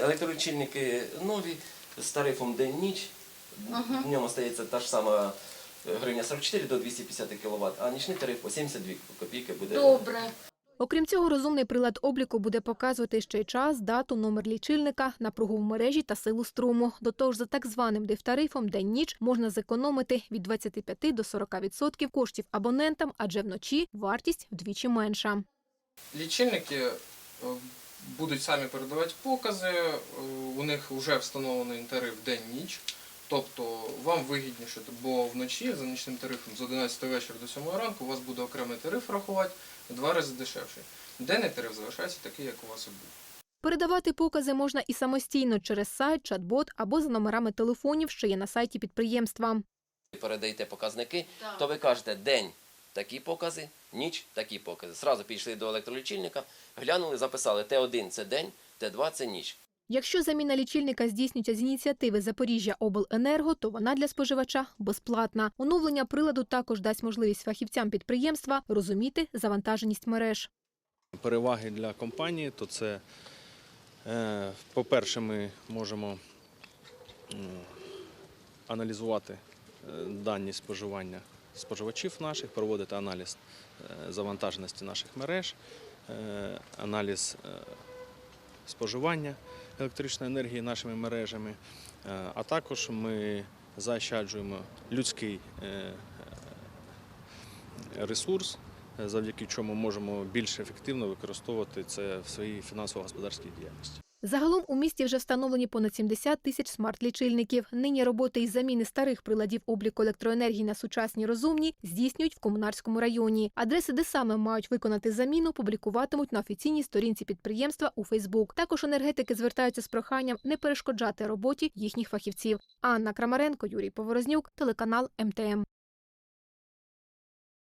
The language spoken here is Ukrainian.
Електролічильники нові з тарифом день-ніч. В ньому стається та ж сама е, гривня 44 до 250 кВт, а нічний тариф по 72 копійки буде. Добре. Окрім цього, розумний прилад обліку буде показувати ще й час, дату, номер лічильника, напругу в мережі та силу струму. До того ж, за так званим дифтарифом день-ніч можна зекономити від 25 до 40% коштів абонентам, адже вночі вартість вдвічі менша. Лічильники е, будуть самі передавати покази, е, у них вже встановлений тариф день-ніч. Тобто вам вигідніше, бо вночі за нічним тарифом з 11 вечора до 7 ранку у вас буде окремий тариф рахувати в два рази дешевший. Денний тариф залишається такий, як у вас і був. Передавати покази можна і самостійно через сайт, чат-бот або за номерами телефонів, що є на сайті підприємства. Передаєте показники, то ви кажете день такі покази, ніч такі покази. Зразу підійшли до електролічильника, глянули, записали Т1 це день, Т2 це ніч. Якщо заміна лічильника здійснюється з ініціативи Запоріжжя Обленерго, то вона для споживача безплатна. Оновлення приладу також дасть можливість фахівцям підприємства розуміти завантаженість мереж. Переваги для компанії, то це, е, по-перше, ми можемо аналізувати е, дані споживання споживачів наших, проводити аналіз е, завантаженості наших мереж, е, аналіз е, споживання електричної енергії нашими мережами, а також ми заощаджуємо людський ресурс, завдяки чому можемо більш ефективно використовувати це в своїй фінансово-господарській діяльності. Загалом у місті вже встановлені понад 70 тисяч смарт-лічильників. Нині роботи із заміни старих приладів обліку електроенергії на сучасні розумні здійснюють в комунарському районі. Адреси, де саме мають виконати заміну, публікуватимуть на офіційній сторінці підприємства у Фейсбук. Також енергетики звертаються з проханням не перешкоджати роботі їхніх фахівців. Анна Крамаренко, Юрій Поворознюк, телеканал МТМ.